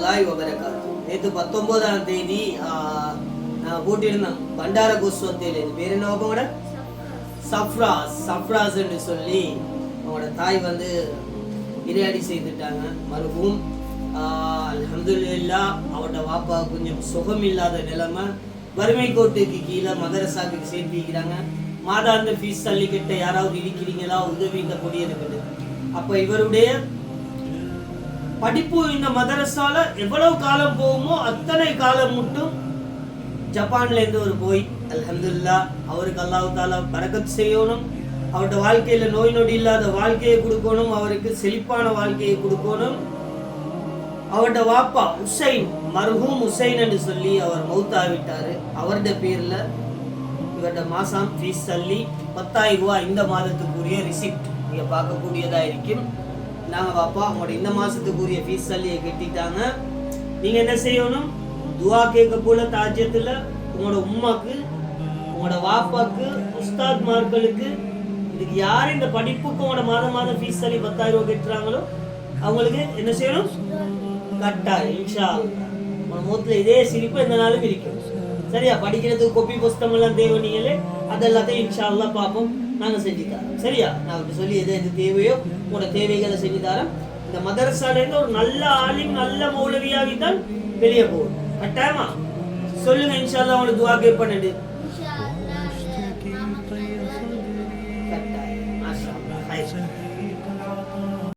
வரமத்துல்லாய் வபரகாத்து. நேற்று பத்தொன்பதாம் தேதி நான் போட்டிருந்தேன். பண்டார கோஸ்வத்தையில் இது பேர் என்ன கூட சஃப்ராஸ் சஃப்ராஸ் சொல்லி அவங்களோட தாய் வந்து பிரியாணி செய்துட்டாங்க. மறுபும் அலமதுல்லா அவரோட வாப்பா கொஞ்சம் சுகம் இல்லாத நிலைமை. வறுமை கோட்டுக்கு கீழே மதரசாக்கு சேர்த்திக்கிறாங்க மாதாந்த ஃபீஸ் தள்ளிக்கிட்ட யாராவது இருக்கிறீங்களா? உதவி இந்த கொடியிருக்குது அப்போ இவருடைய படிப்பு இந்த மதரசால எவ்வளவு காலம் போகுமோ அத்தனை காலம் மட்டும். ஜப்பான்ல இருந்து ஒரு போய் அலமதுல்லா அவருக்கு அல்லாஹ் தாலா செய்யணும். அவரோட வாழ்க்கையில நோய் நொடி இல்லாத வாழ்க்கையை கொடுக்கணும். அவருக்கு செழிப்பான வாழ்க்கையை கொடுக்கணும். அவரோட வாப்பா உசைன் மர்ஹூம் உசைன் என்று சொல்லி அவர் மௌத்தாவிட்டாரு அவருடைய பேர்ல இவரோட மாசம் ஃபீஸ் தள்ளி பத்தாயிரம் ரூபாய் இந்த மாதத்துக்குரிய ரிசிப்ட் நீங்க பார்க்கக்கூடியதா இருக்கும். நாங்க பாப்பா அவங்களோட இந்த மாசத்துக்குரிய ஃபீஸ் சல்லியை கட்டிட்டாங்க. நீங்க என்ன செய்யணும்? துவா கேட்க போல தாஜ்யத்துல உங்களோட உம்மாக்கு உங்களோட வாப்பாக்கு உஸ்தாத் மார்களுக்கு இதுக்கு யார் இந்த படிப்புக்கு உங்களோட மாதம் மாதம் ஃபீஸ் தள்ளி பத்தாயிரம் ரூபாய் கட்டுறாங்களோ அவங்களுக்கு என்ன செய்யணும்? கட்டாயம். இன்ஷா அல்லாஹ். உங்க முகத்துல இதே சிரிப்பு எந்த நாளும் இருக்கும் சரியா? படிக்கிறதுக்கு கொப்பி புஸ்தகம் எல்லாம் தேவை நீங்களே அது எல்லாத்தையும் இன்ஷா பார்ப்போம். நாங்க செஞ்சு தரோம். சரியா? நான் அப்படி சொல்லி எது எது தேவையோ உங்களோட தேவைகளை செஞ்சு தரோம். இந்த மதரசாலேருந்து ஒரு நல்ல ஆலிம் நல்ல மௌலவியாவி தான் வெளியே போகும். கட்டாயமா? சொல்லுங்க இன்ஷா உங்களுக்கு துவா கேட்பேன்